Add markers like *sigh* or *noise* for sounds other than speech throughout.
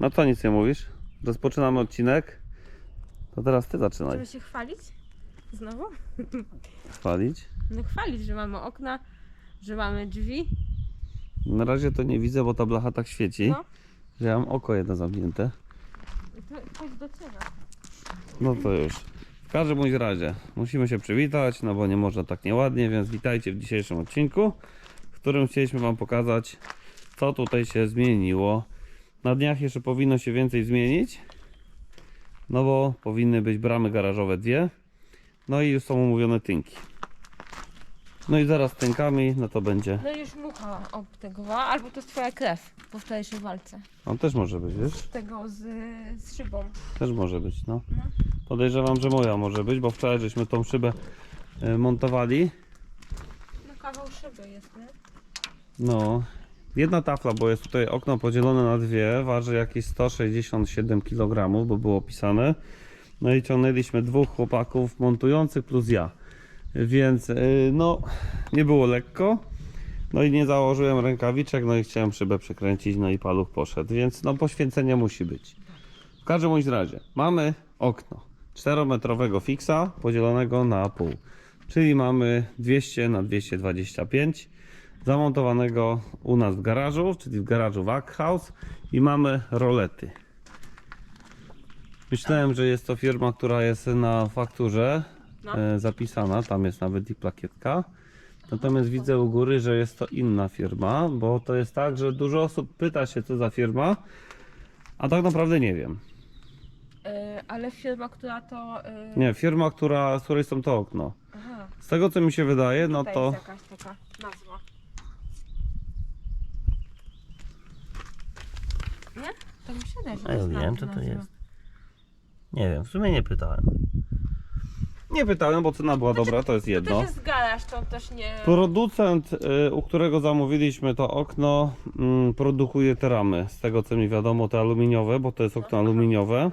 No to nic nie mówisz. Rozpoczynamy odcinek. To teraz ty zaczynaj Żeby się chwalić? Znowu? chwalić. No chwalić, że mamy okna, że mamy drzwi. Na razie to nie widzę, bo ta blacha tak świeci, No. że ja mam oko jedno zamknięte. To chodź do ciebie. No to już. W każdym bądź razie musimy się przywitać, no bo nie można tak nieładnie, więc witajcie w dzisiejszym odcinku, w którym chcieliśmy Wam pokazać, co tutaj się zmieniło. Na dniach jeszcze powinno się więcej zmienić, no bo powinny być bramy garażowe dwie, no i już są umówione tynki. No i zaraz tynkami, no to będzie, No już mucha obtegowała, albo to jest twoja krew po wczorajszej walce. on też może być, wiesz? Z tego z, z szybą. Też może być, no. No. Podejrzewam, że moja może być, bo wczoraj żeśmy tą szybę e, montowali. No kawał szyby jest, nie? No, jedna tafla, bo jest tutaj okno podzielone na dwie, waży jakieś 167 kg, bo było pisane. No i ciągnęliśmy dwóch chłopaków montujących plus ja. Więc yy, no, nie było lekko. No i nie założyłem rękawiczek, no i chciałem szybę przykręcić, no i paluch poszedł. Więc no poświęcenie musi być. W każdym bądź razie mamy okno 4-metrowego fixa podzielonego na pół. Czyli mamy 200 na 225 zamontowanego u nas w garażu, czyli w garażu Wackhaus i mamy rolety. Myślałem, że jest to firma, która jest na fakturze No. e, zapisana, tam jest nawet i plakietka. Natomiast widzę u góry, że jest to inna firma, bo to jest tak, że dużo osób pyta się co za firma, a tak naprawdę nie wiem. Yy, ale firma, która to... Yy... Nie, firma, która, z której są to okno. Aha, Z tego co mi się wydaje, no tutaj to jest jakaś taka nazwa. Nie? To mi się A ja jest wiem, co to jest. Nie wiem, w sumie nie pytałem. Nie pytałem, bo cena była dobra, to jest To jedno. też jest garaż, to też nie... Producent, y, u którego zamówiliśmy to okno, mm, produkuje te ramy. Z tego co mi wiadomo, te aluminiowe, bo to jest okno aluminiowe.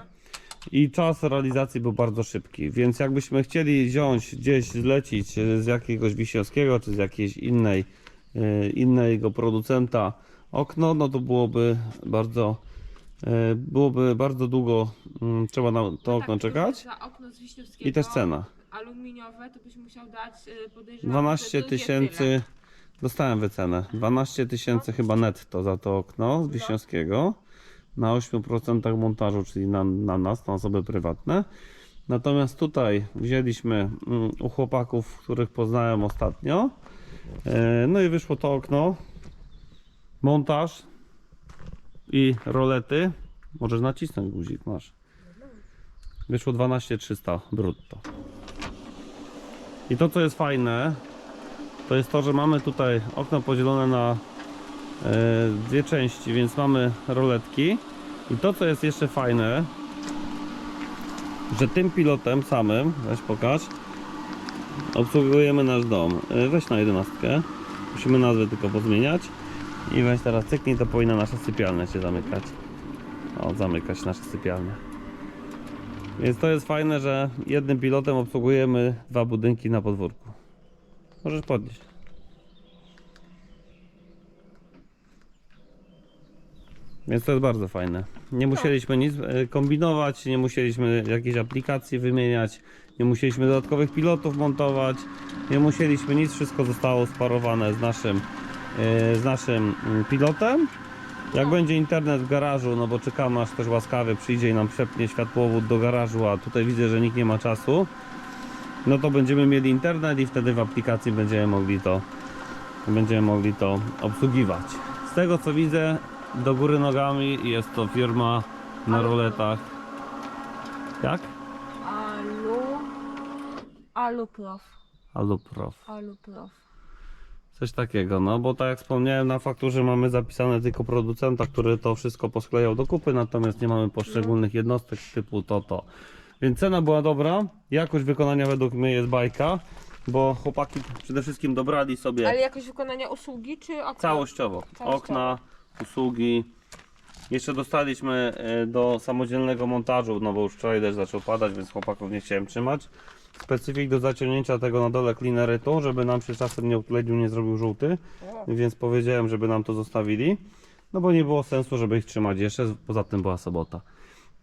I czas realizacji był bardzo szybki, więc jakbyśmy chcieli wziąć gdzieś, zlecić y, z jakiegoś Wiśniowskiego, czy z jakiejś innej, y, innego producenta okno, no to byłoby bardzo, byłoby bardzo długo, mm, trzeba na to okno Tak, czekać. Za okno z Wiśniewskiego I też cena. aluminiowe, to byś musiał dać, y, podejrzewam, 12 że drugie tysięcy, dostałem wycenę, 12 tysięcy chyba netto za to okno z Wiśniowskiego na 8% montażu, czyli na, na nas, na osoby prywatne. Natomiast tutaj wzięliśmy mm, u chłopaków, których poznałem ostatnio. E, No i wyszło to okno, montaż i rolety. Możesz nacisnąć guzik, masz. Wyszło 12 300 brutto. I to co jest fajne, to jest to, że mamy tutaj okno podzielone na e, dwie części, więc mamy roletki. I to co jest jeszcze fajne, że tym pilotem samym, weź pokaż, obsługujemy nasz dom. E, weź na jedenastkę, musimy nazwę tylko pozmieniać. I weź teraz cyknij, to powinna nasza sypialnia się zamykać. O, zamykać nasza sypialnia. Więc to jest fajne, że jednym pilotem obsługujemy dwa budynki na podwórku. Możesz podnieść. Więc to jest bardzo fajne. Nie musieliśmy nic e, kombinować, nie musieliśmy jakiejś aplikacji wymieniać, nie musieliśmy dodatkowych pilotów montować, nie musieliśmy nic, wszystko zostało sparowane z naszym, z naszym mm, pilotem. Jak będzie internet w garażu, no bo czekamy aż ktoś łaskawy przyjdzie i nam przepnie światłowód do garażu, a tutaj widzę, że nikt nie ma czasu, no to będziemy mieli internet i wtedy w aplikacji będziemy mogli to, będziemy mogli to obsługiwać. Z tego co widzę, do góry nogami jest to firma na roletach. Jak? Alu... Aluprof. Aluprof. Aluprof. Coś takiego, no bo tak jak wspomniałem, na fakturze mamy zapisane tylko producenta, który to wszystko posklejał do kupy, natomiast nie mamy poszczególnych jednostek typu to, to. Więc cena była dobra, jakość wykonania według mnie jest bajka, bo chłopaki przede wszystkim dobrali sobie Ale jakoś wykonania usługi, czy okna? całościowo. Całościowo. Okna, usługi. Jeszcze dostaliśmy e, do samodzielnego montażu, no bo już wczoraj też zaczął padać, więc chłopaków nie chciałem trzymać. Specyfik do zaciągnięcia tego na dole cleanerytu, żeby nam się czasem nie utlenił, nie zrobił żółty. Więc powiedziałem, żeby nam to zostawili. no bo nie było sensu, żeby ich trzymać jeszcze, poza tym była sobota.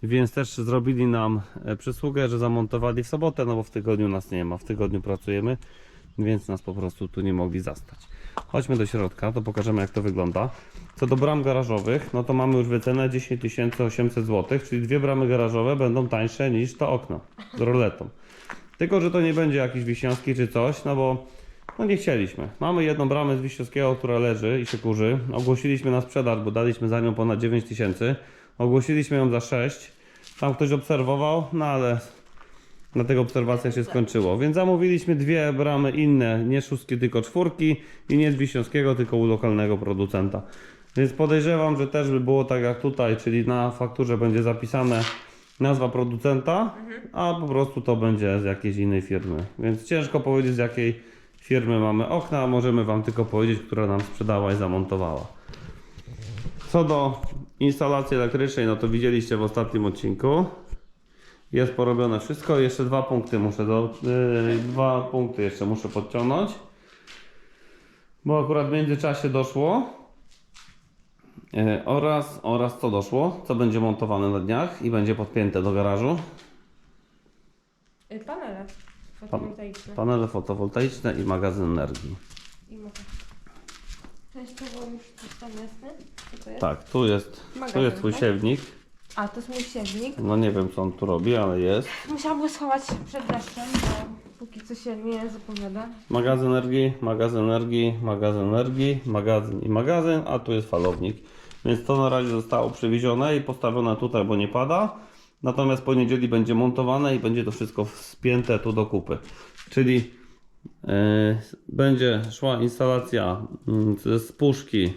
Więc też zrobili nam e, przysługę, że zamontowali w sobotę, no bo w tygodniu nas nie ma, w tygodniu pracujemy, więc nas po prostu tu nie mogli zastać. Chodźmy do środka, to pokażemy jak to wygląda. Co do bram garażowych, no to mamy już wycenę 10 800 zł, czyli dwie bramy garażowe będą tańsze niż to okno z roletą. Tylko, że to nie będzie jakiś wiśniowski czy coś, no bo no nie chcieliśmy. Mamy jedną bramę z Wiśniowskiego, która leży i się kurzy. Ogłosiliśmy na sprzedaż, bo daliśmy za nią ponad 9 tysięcy. Ogłosiliśmy ją za 6. Tam ktoś obserwował, no ale na tego obserwacja się skończyło. Więc zamówiliśmy dwie bramy inne, nie szóstki, tylko czwórki i nie z Wiśniowskiego, tylko u lokalnego producenta. Więc podejrzewam, że też by było tak jak tutaj, czyli na fakturze będzie zapisane nazwa producenta, a po prostu to będzie z jakiejś innej firmy. Więc ciężko powiedzieć z jakiej firmy mamy okna, a możemy Wam tylko powiedzieć, która nam sprzedała i zamontowała. Co do instalacji elektrycznej, no to widzieliście w ostatnim odcinku. Jest porobione wszystko. Jeszcze dwa punkty muszę do, yy, dwa punkty jeszcze muszę podciągnąć. Bo akurat w międzyczasie doszło. Yy, oraz, oraz co doszło? Co będzie montowane na dniach i będzie podpięte do garażu. Y, Panele fotowoltaiczne. Panele fotowoltaiczne i magazyn energii. I mogę. Częściowo już jestem jasny? Co to jest? Tak, tu jest, tu Magazyn, jest twój tak? siewnik. A, to jest mój siewnik. No nie wiem co on tu robi, ale jest. Musiałam go schować przed deszczem, bo póki co się nie zapowiada. Magazyn energii, magazyn energii, magazyn energii, magazyn i magazyn, a tu jest falownik. Więc to na razie zostało przewiezione i postawione tutaj, bo nie pada. Natomiast po niedzieli będzie montowane i będzie to wszystko spięte tu do kupy. Czyli yy, będzie szła instalacja yy, z puszki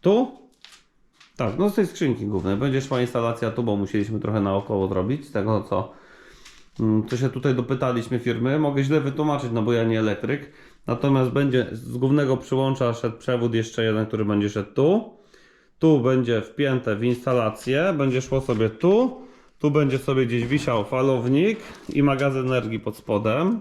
tu. Tak, no z tej skrzynki głównej. Będzie szła instalacja tu, bo musieliśmy trochę naokoło zrobić tego co Mm, To się tutaj dopytaliśmy firmy. Mogę źle wytłumaczyć, no bo ja nie elektryk. Natomiast będzie z głównego przyłącza szedł przewód jeszcze jeden, który będzie szedł tu. Tu będzie wpięte w instalację, będzie szło sobie tu. Tu będzie sobie gdzieś wisiał falownik i magazyn energii pod spodem.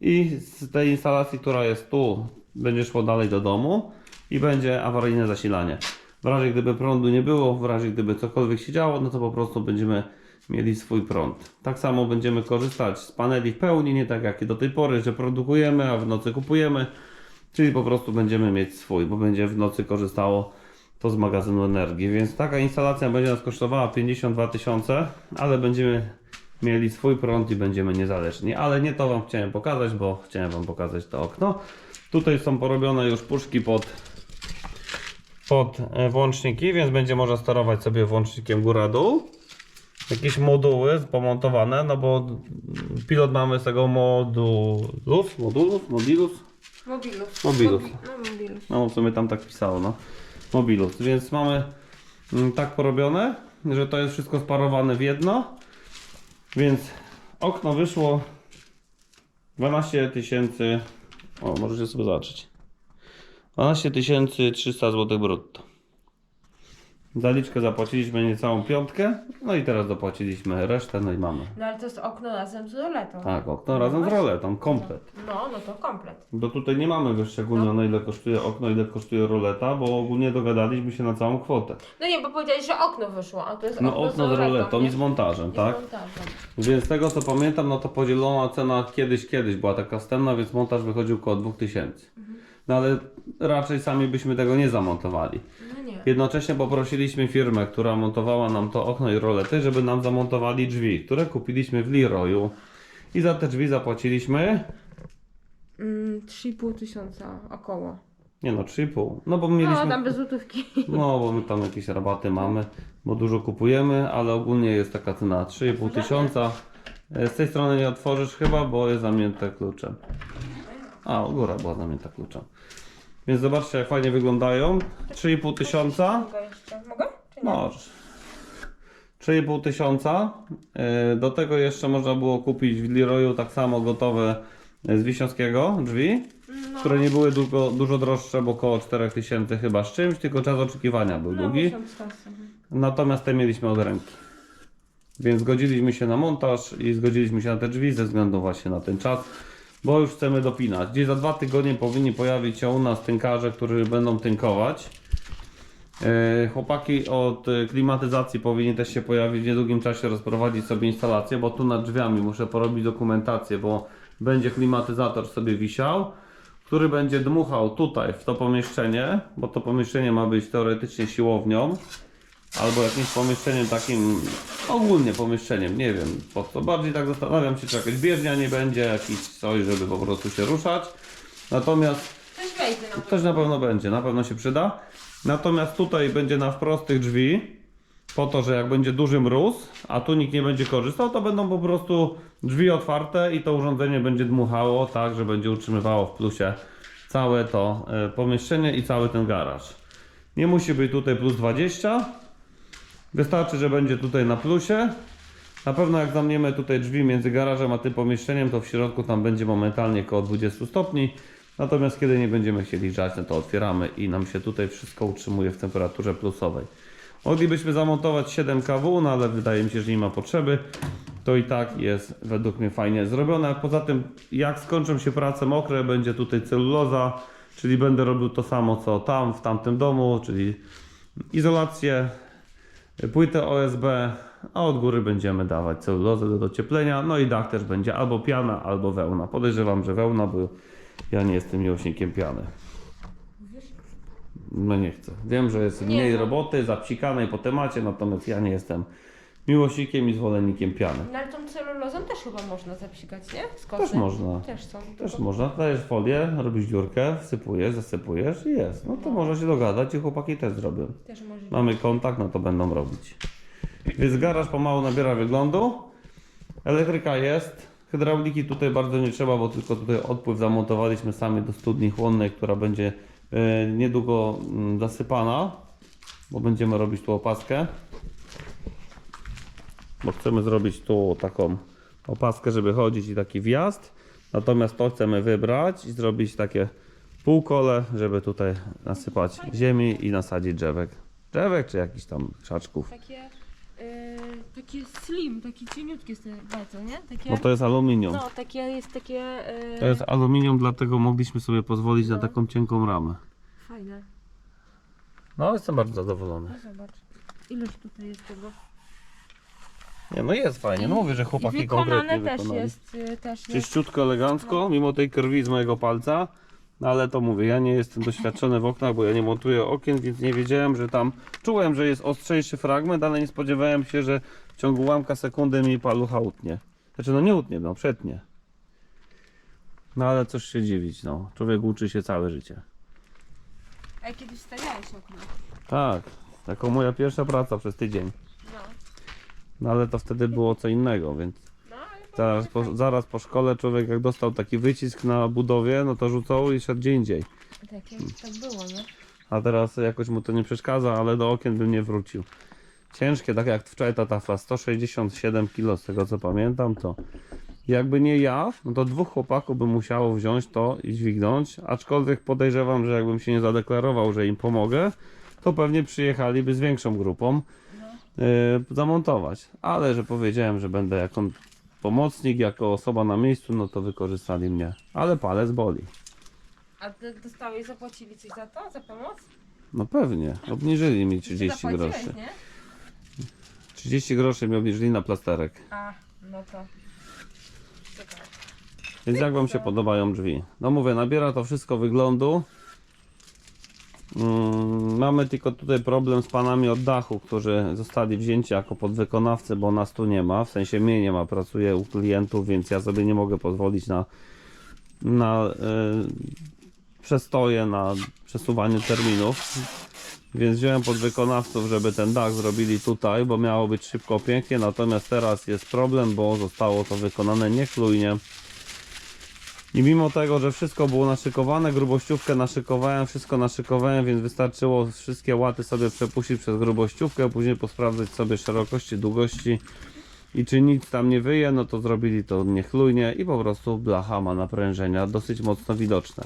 I z tej instalacji, która jest tu, będzie szło dalej do domu i będzie awaryjne zasilanie. W razie gdyby prądu nie było, w razie gdyby cokolwiek się działo, no to po prostu będziemy mieli swój prąd. Tak samo będziemy korzystać z paneli w pełni, nie tak jak do tej pory, że produkujemy, a w nocy kupujemy. Czyli po prostu będziemy mieć swój, bo będzie w nocy korzystało to z magazynu energii. Więc taka instalacja będzie nas kosztowała 52 tysiące, ale będziemy mieli swój prąd i będziemy niezależni. Ale nie to Wam chciałem pokazać, bo chciałem Wam pokazać to okno. Tutaj są porobione już puszki pod, pod e, włączniki, więc będzie można sterować sobie włącznikiem góra-dół. Jakieś moduły pomontowane, no bo pilot mamy z tego modulus, modulus, modulus, Mobilus. Mobilus. Mobi- no, mobilus. no w sumie tam tak pisało, no. Mobilus. Więc mamy mm, tak porobione, że to jest wszystko sparowane w jedno. Więc okno wyszło 12 tysięcy. O, możecie sobie zobaczyć. 12 300 zł brutto. Zaliczkę zapłaciliśmy niecałą piątkę, no i teraz dopłaciliśmy resztę, no i mamy. No ale to jest okno razem z roletą. Tak, okno razem z roletą, komplet. No, no to komplet. Bo tutaj nie mamy wyszczególnione ile kosztuje okno, ile kosztuje roleta, bo ogólnie dogadaliśmy się na całą kwotę. No nie, bo powiedziałeś, że okno wyszło, a to jest No okno, okno z roletą nie? i z montażem, I z tak? montażem. Więc z tego co pamiętam, no to podzielona cena kiedyś, kiedyś była taka wstępna, więc montaż wychodził około 2000. No ale raczej sami byśmy tego nie zamontowali. No nie. Jednocześnie poprosiliśmy firmę, która montowała nam to okno i rolety, żeby nam zamontowali drzwi, które kupiliśmy w Leroyu. I za te drzwi zapłaciliśmy, Mm, 3,5 tysiąca około. nie no 3,5. No bo mieliśmy... No, tam bez złotówki. No, bo my tam jakieś rabaty mamy, bo dużo kupujemy, ale ogólnie jest taka cena 3,5 tysiąca. E, Z tej strony nie otworzysz chyba, bo jest zamknięte kluczem. A, góra była zamknięta kluczem. Więc zobaczcie jak fajnie wyglądają. 3,5 tysiąca. Mogę? Czy nie? Możesz. 3,5 tysiąca. E, Do tego jeszcze można było kupić w Leroyu tak samo gotowe z Wiśniowskiego drzwi, No. które nie były dużo, dużo droższe, bo około 4 tysięcy chyba z czymś, tylko czas oczekiwania był No, długi. czasu. Natomiast te mieliśmy od ręki. Więc zgodziliśmy się na montaż i zgodziliśmy się na te drzwi ze względu właśnie na ten czas, bo już chcemy dopinać. Gdzieś za dwa tygodnie powinni pojawić się u nas tynkarze, którzy będą tynkować. E, Chłopaki od e, klimatyzacji powinni też się pojawić w niedługim czasie, rozprowadzić sobie instalację, bo tu nad drzwiami muszę porobić dokumentację, bo będzie klimatyzator sobie wisiał, który będzie dmuchał tutaj w to pomieszczenie, bo to pomieszczenie ma być teoretycznie siłownią, albo jakimś pomieszczeniem takim, ogólnie pomieszczeniem, nie wiem po co. Bardziej tak zastanawiam się, czy jakaś bieżnia nie będzie, jakiś coś, żeby po prostu się ruszać. Natomiast Coś wejdzie na Coś na pewno będzie, na pewno się przyda. Natomiast tutaj będzie na wprost tych drzwi, po to, że jak będzie duży mróz, a tu nikt nie będzie korzystał, to będą po prostu drzwi otwarte i to urządzenie będzie dmuchało tak, że będzie utrzymywało w plusie całe to e, pomieszczenie i cały ten garaż. Nie musi być tutaj plus 20. Wystarczy, że będzie tutaj na plusie. Na pewno jak zamkniemy tutaj drzwi między garażem a tym pomieszczeniem, to w środku tam będzie momentalnie około 20 stopni. Natomiast kiedy nie będziemy chcieli grzać, no to otwieramy i nam się tutaj wszystko utrzymuje w temperaturze plusowej. Moglibyśmy zamontować 7 kW, no ale wydaje mi się, że nie ma potrzeby. To i tak jest według mnie fajnie zrobione. Poza tym, jak skończą się prace mokre, będzie tutaj celuloza, czyli będę robił to samo co tam, w tamtym domu, czyli izolację, płytę OSB, a od góry będziemy dawać celulozę do docieplenia. No i dach też będzie albo piana, albo wełna. Podejrzewam, że wełna, bo ja nie jestem miłośnikiem piany. No nie chcę. Wiem, że jest Nie mniej no. roboty, zapsikanej po temacie, natomiast ja nie jestem miłośnikiem i zwolennikiem piany. No ale tą celulozą też chyba można zapsikać, nie? Z Też można. Też są. Też tylko- można. Dajesz folię, robisz dziurkę, wsypujesz, zasypujesz i jest. No to można się dogadać i chłopaki też zrobią. Też może Mamy kontakt, no to będą robić. Więc garaż pomału nabiera wyglądu. Elektryka jest. Hydrauliki tutaj bardzo nie trzeba, bo tylko tutaj odpływ zamontowaliśmy sami do studni chłonnej, która będzie e, niedługo mm, zasypana, bo będziemy robić tu opaskę. Bo chcemy zrobić tu taką opaskę, żeby chodzić i taki wjazd. Natomiast to chcemy wybrać i zrobić takie półkole, żeby tutaj nasypać ziemi i nasadzić drzewek. Drzewek czy jakiś tam krzaczków. Takie, yy, takie slim, takie cieniutkie z bardzo, nie? Takie, Bo to jest aluminium. no, takie jest takie yy, To jest aluminium, dlatego mogliśmy sobie pozwolić na No. taką cienką ramę. fajne. No, jestem bardzo zadowolony. No zobacz. Ilość tutaj jest tego. Nie, no jest fajnie. No mówię, że chłopaki konkretnie wykonane też wykonali. jest, yy, też jest. Czyściutko, elegancko, mimo tej krwi z mojego palca. No ale to mówię, ja nie jestem doświadczony w oknach, bo ja nie montuję okien, więc nie wiedziałem, że tam... Czułem, że jest ostrzejszy fragment, ale nie spodziewałem się, że w ciągu ułamka sekundy mi palucha utnie. Znaczy, no nie utnie, no przetnie. No ale cóż się dziwić, no. Człowiek uczy się całe życie. A kiedyś stawiałeś okno. Tak, taką moja pierwsza praca przez tydzień. No. No ale to wtedy było co innego, więc No, zaraz po, zaraz po szkole człowiek jak dostał taki wycisk na budowie, no to rzucał i szedł gdzie indziej. takie tak było, nie? A teraz jakoś mu to nie przeszkadza, ale do okien bym nie wrócił. Ciężkie, tak jak wczoraj ta tafla, 167 kg z tego co pamiętam, to jakby nie ja, no to dwóch chłopaków by musiało wziąć to i dźwignąć, aczkolwiek podejrzewam, że jakbym się nie zadeklarował, że im pomogę, to pewnie przyjechaliby z większą grupą zamontować. Ale że powiedziałem, że będę jako pomocnik, jako osoba na miejscu, no to wykorzystali mnie. Ale palec boli. A dostałeś, zapłacili coś za to? Za pomoc? No pewnie, obniżyli mi Ty 30 zapłaciłeś, groszy. nie? 30 groszy mi obniżyli na plasterek. A, no to... Czekaj. Więc jak Wam się podobają drzwi? No mówię, nabiera to wszystko wyglądu. Mm, mamy tylko tutaj problem z panami od dachu, którzy zostali wzięci jako podwykonawcy, bo nas tu nie ma. W sensie mnie nie ma, pracuję u klientów, więc ja sobie nie mogę pozwolić na, na y, przestoje, na przesuwanie terminów. Więc wziąłem podwykonawców, żeby ten dach zrobili tutaj, bo miało być szybko, pięknie. Natomiast teraz jest problem, bo zostało to wykonane niechlujnie. I mimo tego, że wszystko było naszykowane, grubościówkę naszykowałem, wszystko naszykowałem, więc wystarczyło wszystkie łaty sobie przepuścić przez grubościówkę, później posprawdzać sobie szerokości, długości i czy nic tam nie wyje, no to zrobili to niechlujnie i po prostu blacha ma naprężenia dosyć mocno widoczne.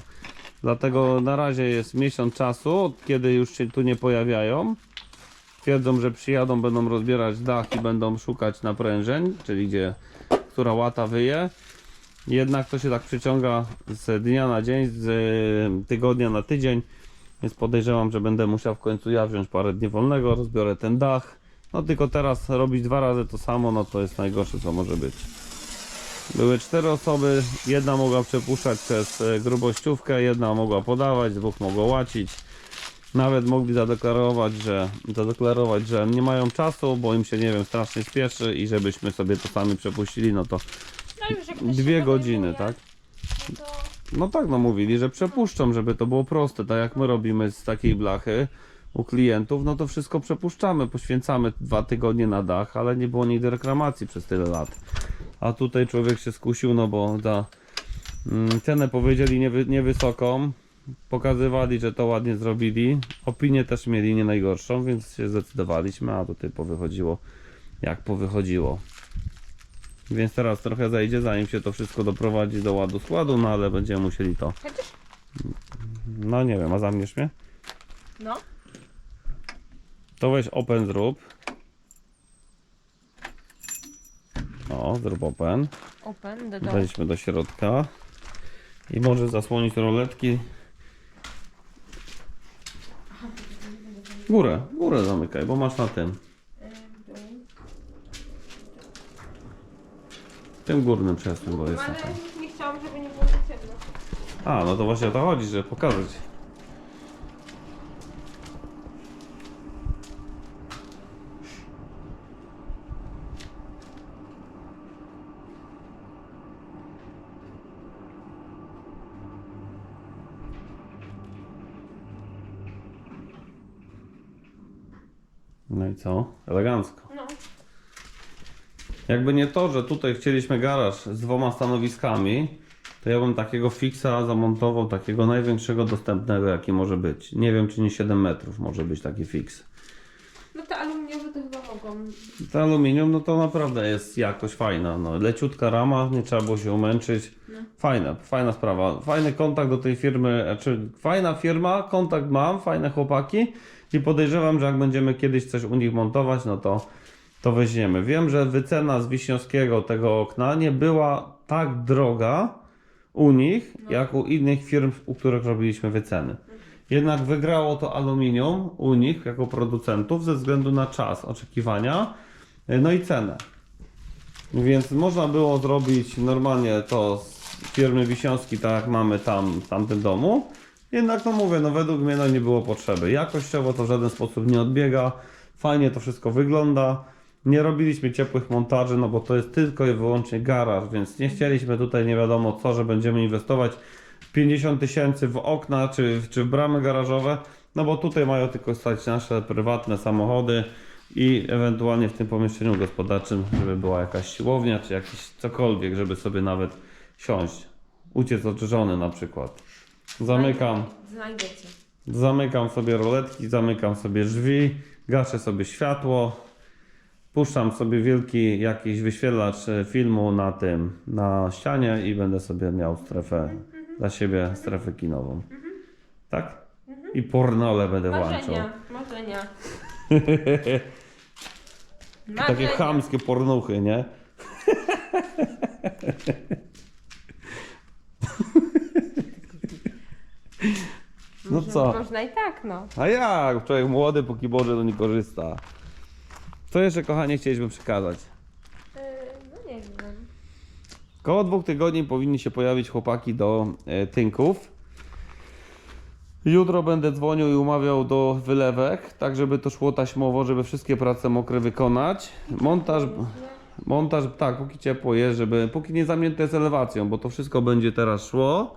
Dlatego na razie jest miesiąc czasu, od kiedy już się tu nie pojawiają. Twierdzą, że przyjadą, będą rozbierać dach i będą szukać naprężeń, czyli gdzie, która łata wyje. Jednak to się tak przyciąga z dnia na dzień, z y, tygodnia na tydzień, Więc podejrzewam, że będę musiał w końcu ja wziąć parę dni wolnego, rozbiorę ten dach. No tylko teraz robić dwa razy to samo, no to jest najgorsze co może być. Były cztery osoby, jedna mogła przepuszczać przez e, grubościówkę, jedna mogła podawać, dwóch mogło łacić. Nawet mogli zadeklarować, że, zadeklarować, że nie mają czasu, bo im się, nie wiem, strasznie spieszy i żebyśmy sobie to sami przepuścili, no to Ktoś dwie godziny, tak? no To... No tak, no mówili, że przepuszczą, żeby to było proste, tak jak my robimy z takiej blachy u klientów, no to wszystko przepuszczamy, poświęcamy dwa tygodnie na dach, ale nie było nigdy reklamacji przez tyle lat. A tutaj człowiek się skusił, no bo za mm, cenę powiedzieli niewy, niewysoką, pokazywali, że to ładnie zrobili, opinię też mieli nie najgorszą, więc się zdecydowaliśmy, a tutaj powychodziło jak powychodziło. Więc teraz trochę zajdzie, zanim się to wszystko doprowadzi do ładu składu, no ale będziemy musieli to. Chociaż... No nie wiem, a zamierz mnie? No. To weź open zrób. O, zrób open. Open, the door. Wejdźmy do środka. I może zasłonić roletki. Górę, górę zamykaj, bo masz na tym. Tym górnym przesuń, bo jest na Ale tym. nie chciałam, żeby nie było za ciemno. A, no to właśnie o to chodzi, żeby pokazać. No i co? Elegancko. No. Jakby nie to, że tutaj chcieliśmy garaż z dwoma stanowiskami, to ja bym takiego fixa zamontował, takiego największego dostępnego, jaki może być. Nie wiem, czy nie 7 metrów może być taki fix. No te aluminiowe to chyba mogą. To aluminium, no to naprawdę jest jakość fajna. No, leciutka rama, nie trzeba było się umęczyć. Fajna, fajna sprawa. Fajny kontakt do tej firmy, znaczy fajna firma, kontakt mam, fajne chłopaki i podejrzewam, że jak będziemy kiedyś coś u nich montować, no to, to weźmiemy. Wiem, że wycena z Wiśniowskiego tego okna nie była tak droga u nich, jak u innych firm, u których robiliśmy wyceny. Jednak wygrało to aluminium u nich jako producentów ze względu na czas oczekiwania, no i cenę. Więc można było zrobić normalnie to z firmy Wiśniowski, tak jak mamy tam w tamtym domu. Jednak no mówię, no według mnie no nie było potrzeby. Jakościowo to w żaden sposób nie odbiega. Fajnie to wszystko wygląda. Nie robiliśmy ciepłych montaży, no bo to jest tylko i wyłącznie garaż, więc nie chcieliśmy tutaj nie wiadomo co, że będziemy inwestować 50 tysięcy w okna czy, czy w bramy garażowe, no bo tutaj mają tylko stać nasze prywatne samochody i ewentualnie w tym pomieszczeniu gospodarczym, żeby była jakaś siłownia czy jakiś cokolwiek, żeby sobie nawet siąść, uciec od żony na przykład. Zamykam, Znajdziecie. zamykam sobie roletki, zamykam sobie drzwi, gaszę sobie światło, puszczam sobie wielki jakiś wyświetlacz e, filmu na tym, na ścianie i będę sobie miał strefę dla siebie, strefę kinową. Tak? I pornole będę włączał. Marzenia, marzenia. *laughs* Takie Marzenia. chamskie pornuchy, nie? *laughs* No Może- co? Można i tak, no. A jak? Człowiek młody, póki Boże, to nie korzysta. Co jeszcze, kochanie, chcieliśmy przekazać? Yy, no nie wiem. Koło dwóch tygodni powinni się pojawić chłopaki do e, tynków. Jutro będę dzwonił i umawiał do wylewek, tak żeby to szło taśmowo, żeby wszystkie prace mokre wykonać. Montaż, montaż, tak, póki ciepło jest, żeby, póki nie zamknięte jest elewacją, bo to wszystko będzie teraz szło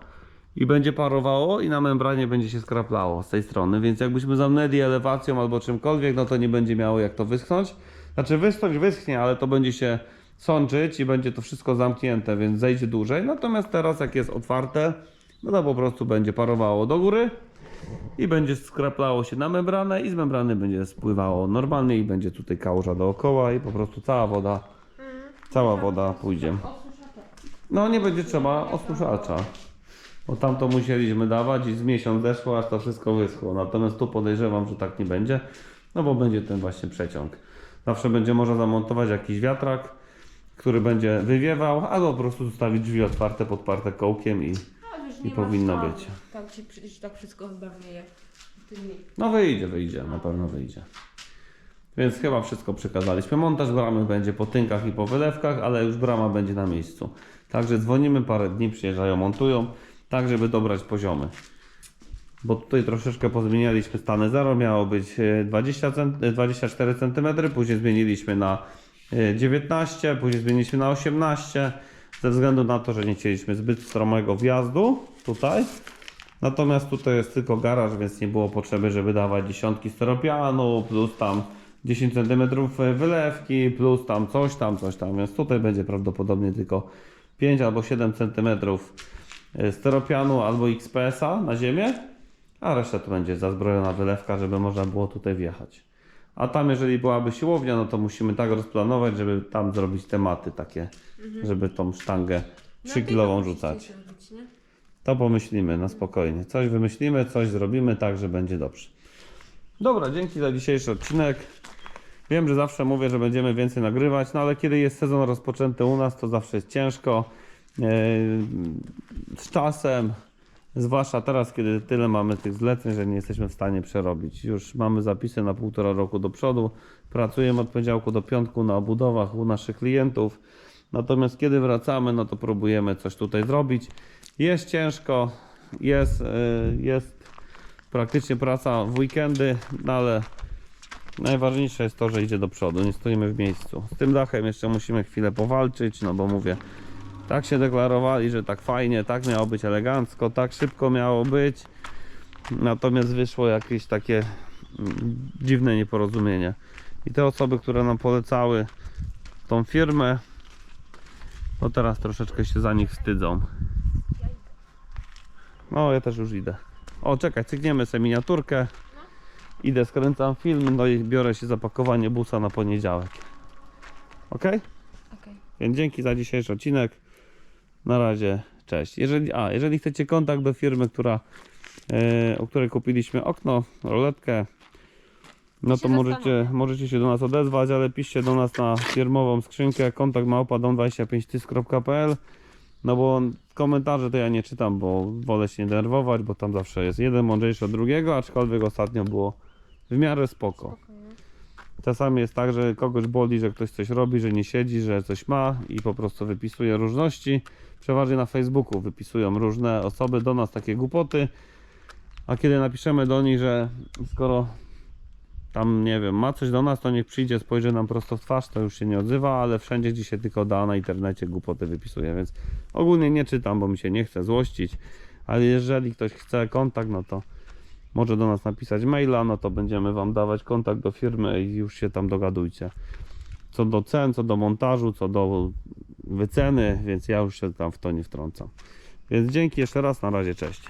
i będzie parowało i na membranie będzie się skraplało z tej strony, więc jakbyśmy zamknęli elewacją albo czymkolwiek, no to nie będzie miało jak to wyschnąć. Znaczy wyschnąć wyschnie, ale to będzie się sączyć i będzie to wszystko zamknięte, więc zejdzie dłużej. Natomiast teraz jak jest otwarte, no to po prostu będzie parowało do góry i będzie skraplało się na membranę i z membrany będzie spływało normalnie i będzie tutaj kałuża dookoła i po prostu cała woda, cała woda pójdzie. No nie będzie trzeba osuszacza. Bo tam to musieliśmy dawać i z miesiąc zeszło, aż to wszystko wyschło. Natomiast tu podejrzewam, że tak nie będzie, no bo będzie ten właśnie przeciąg. Zawsze będzie można zamontować jakiś wiatrak, który będzie wywiewał, albo po prostu zostawić drzwi otwarte, podparte kołkiem i No, I powinno być. Ci przecież tak wszystko tymi. No wyjdzie, wyjdzie, na pewno wyjdzie. Więc chyba wszystko przekazaliśmy. Montaż bramy będzie po tynkach i po wylewkach, ale już brama będzie na miejscu. Także dzwonimy parę dni, przyjeżdżają, montują, tak żeby dobrać poziomy. Bo tutaj troszeczkę pozmienialiśmy stany 0, miało być e, 20 cent, e, 24 cm, później zmieniliśmy na e, 19, później zmieniliśmy na 18, ze względu na to, że nie chcieliśmy zbyt stromego wjazdu tutaj. Natomiast tutaj jest tylko garaż, więc nie było potrzeby, żeby dawać dziesiątki steropianu, plus tam 10 cm wylewki, plus tam coś tam, coś tam. Więc tutaj będzie prawdopodobnie tylko 5 albo 7 cm steropianu albo XPS-a na ziemię, a reszta to będzie zazbrojona wylewka, żeby można było tutaj wjechać. A tam, jeżeli byłaby siłownia, no to musimy tak rozplanować, żeby tam zrobić tematy takie, żeby tą sztangę 3 kilową rzucać. Robić, nie? To pomyślimy na spokojnie. Coś wymyślimy, coś zrobimy tak, że będzie dobrze. Dobra, dzięki za dzisiejszy odcinek. Wiem, że zawsze mówię, że będziemy więcej nagrywać, no ale kiedy jest sezon rozpoczęty u nas, to zawsze jest ciężko. Yy, Z czasem, zwłaszcza teraz, kiedy tyle mamy tych zleceń, że nie jesteśmy w stanie przerobić. Już mamy zapisy na półtora roku do przodu. Pracujemy od poniedziałku do piątku na obudowach u naszych klientów. Natomiast kiedy wracamy, no to próbujemy coś tutaj zrobić. Jest ciężko, jest, yy, jest praktycznie praca w weekendy, no ale najważniejsze jest to, że idzie do przodu, nie stoimy w miejscu. Z tym dachem jeszcze musimy chwilę powalczyć, no bo mówię, tak się deklarowali, że tak fajnie, tak miało być elegancko, tak szybko miało być. Natomiast wyszło jakieś takie mm, dziwne nieporozumienie. I te osoby, które nam polecały tą firmę, no teraz troszeczkę się za nich wstydzą. No, ja też już idę. O, czekaj, cykniemy sobie miniaturkę. Idę, skręcam film, no i biorę się za pakowanie busa na poniedziałek. Ok? Okej. Więc dzięki za dzisiejszy odcinek. Na razie, cześć. Jeżeli, a, jeżeli chcecie kontakt do firmy, która, e, u której kupiliśmy okno, roletkę, no to możecie, możecie się do nas odezwać, ale piszcie do nas na firmową skrzynkę kontakt małpa dom25tys.pl no bo komentarze to ja nie czytam, bo wolę się nie denerwować, bo tam zawsze jest jeden mądrzejszy od drugiego, aczkolwiek ostatnio było w miarę spoko. Czasami jest tak, że kogoś boli, że ktoś coś robi, że nie siedzi, że coś ma i po prostu wypisuje różności. Przeważnie na Facebooku wypisują różne osoby do nas takie głupoty. A kiedy napiszemy do nich, że skoro tam nie wiem, ma coś do nas, to niech przyjdzie, spojrzy nam prosto w twarz, to już się nie odzywa, ale wszędzie dzisiaj tylko da na internecie głupoty wypisuje, więc ogólnie nie czytam, bo mi się nie chce złościć. Ale jeżeli ktoś chce kontakt, no to może do nas napisać maila, no to będziemy Wam dawać kontakt do firmy i już się tam dogadujcie. Co do cen, co do montażu, co do wyceny, więc ja już się tam w to nie wtrącam. Więc dzięki jeszcze raz, na razie, cześć.